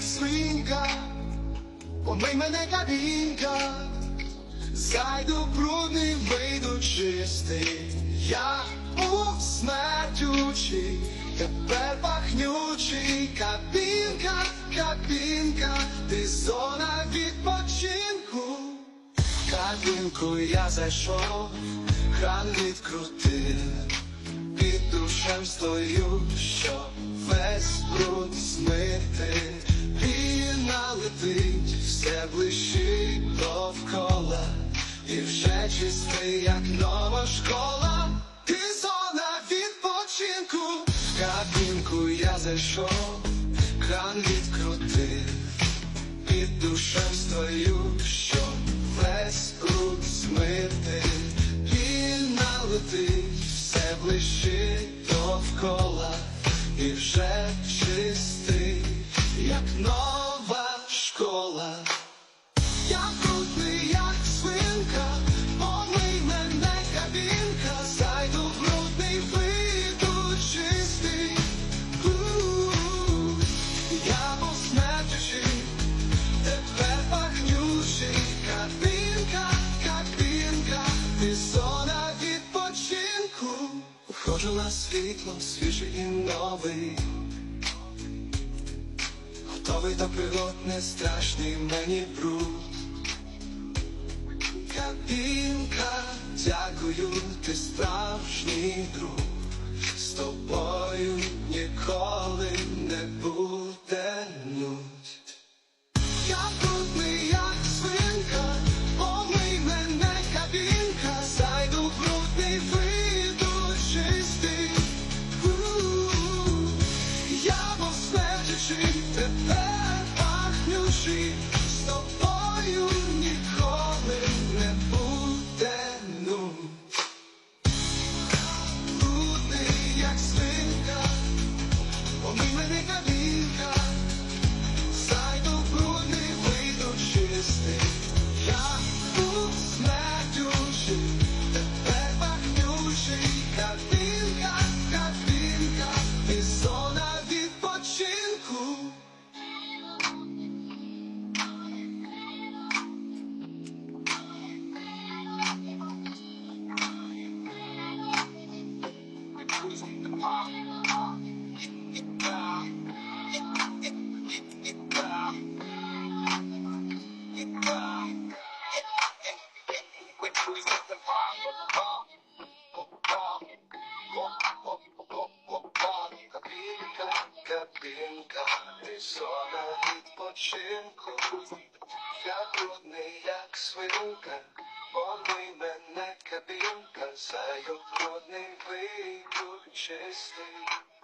як свинка, помий мене кабінка, зайду брудний, вийду чистий, я у смертючий, тепер пахнючий, кабінка, кабінка, ти зона відпочинку. Кабінку я зайшов, кран відкрутив, під душем стою, що весь бруд змити, вже чистий, як нова школа, ти зона відпочинку, в кабінку я зайшов, кран відкрутив. Під душем стою, що весь бруд змити, Вільна летить, все блищить довкола, і вже чистий, як нова світло, свіжий і новий. Готовий до пригод, не страшний мені бруд. Кабінка, дякую, ти справжній друг. Кабінка, кабінка, ти зона відпочинку. Я брудний, як свинка, помий мене кабінка, зайду брудний, вийду чистий. У-у-у.